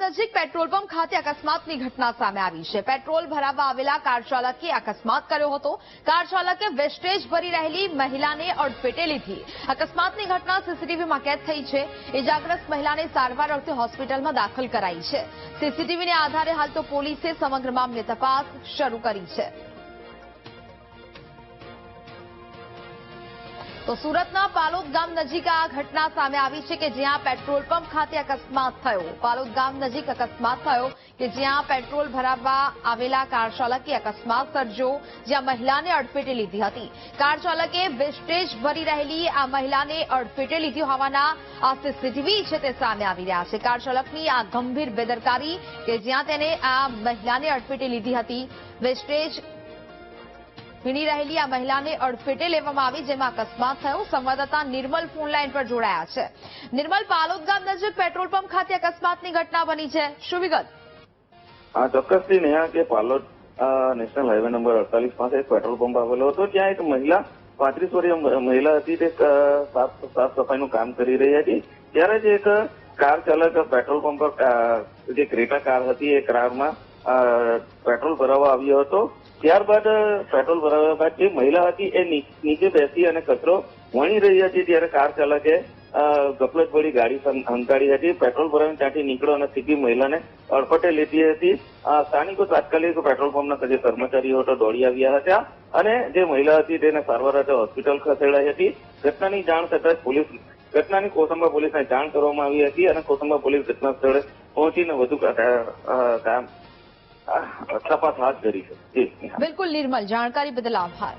નજીક petrol pump ખાતે અકસ્માતની ઘટના સામે આવી છે. પેટ્રોલ ભરાવવા આવેલા કાર ચાલકે અકસ્માત કર્યો હતો. કાર ચાલકે વેસ્ટેજ ભરી રહેલી મહિલાને અડફેટે લીધી. અકસ્માતની ઘટના સીસીટીવીમાં કેદ થઈ છે. ઇજાગ્રસ્ત મહિલાને સારવાર અર્થે હોસ્પિટલમાં દાખલ કરાઈ છે. સીસીટીવીને આધારે હાલ તો પોલીસે સમગ્ર મામલે તપાસ શરૂ કરી છે. તો સુરતના પાલોદ ગામ નજીક આ ઘટના સામે આવી છે કે જ્યાં પેટ્રોલ પંપ ખાતે અકસ્માત થયો. પાલોદ ગામ નજીક અકસ્માત થયો કે જ્યાં પેટ્રોલ ભરાવવા આવેલા કાર ચાલકે અકસ્માત સર્જ્યો જ્યાં મહિલાને અડફેટે લીધી હતી. કાર ચાલકે વેસ્ટેજ ભરી રહેલી આ મહિલાને અડફેટે લીધી હોવાના આ સીસીટીવી છે તે સામે આવી રહ્યા છે. કાર ચાલકની આ ગંભીર બેદરકારી કે જ્યાં તેને આ મહિલાને અડફેટે લીધી હતી. વેસ્ટેજ ભીની રહેલી આ મહિલાને અડફેટે લેવામાં આવી, જેમાં અકસ્માત થયો. સંવાદદાતા નિર્મલ ફોનલાઈન પર જોડાયા છે. નિર્મલ પાલોદ ગામ નજીક પેટ્રોલ પંપ ખાતે અકસ્માતની ઘટના બની છે. શું વિગત? હા, ચોક્કસથી નેહા, કે પાલોદ નેશનલ હાઈવે નંબર અડતાલીસ પાસે એક પેટ્રોલ પંપ આવેલો હતો. ત્યાં એક મહિલા, પાંત્રીસ વર્ષીય મહિલા હતી. તે સાફ સાફ સફાઈનું કામ કરી રહી હતી. ત્યારે જ એક કાર ચાલક પેટ્રોલ પંપ પર જે ક્રેટા કાર હતી, એ કારમાં પેટ્રોલ ભરાવવા આવ્યો હતો. ત્યારબાદ પેટ્રોલ ભરાવ્યા બાદ જે મહિલા હતી એ નીચે બેસી અને કચરો વણી રહી હતી ત્યારે કાર ચાલકે ગપલત ભરી ગાડી હંકારી હતી. પેટ્રોલ ભરાવીને ત્યાંથી નીકળો અને સીધી મહિલાને અડફટે લીધી હતી. સ્થાનિકો તાત્કાલિક પેટ્રોલ પંપના જે કર્મચારીઓ હતો, દોડી આવ્યા હતા અને જે મહિલા હતી તેને સારવાર અર્થે હોસ્પિટલ ખસેડાઈ હતી. ઘટનાની જાણ થતાં જ પોલીસ, ઘટનાની કોસંબા પોલીસને જાણ કરવામાં આવી હતી અને કોસંબા પોલીસ ઘટના સ્થળે પહોંચીને વધુ કામ તપાસ હાથ ધરી છે. બિલકુલ નિર્મલ જાણકારી બદલ આભાર.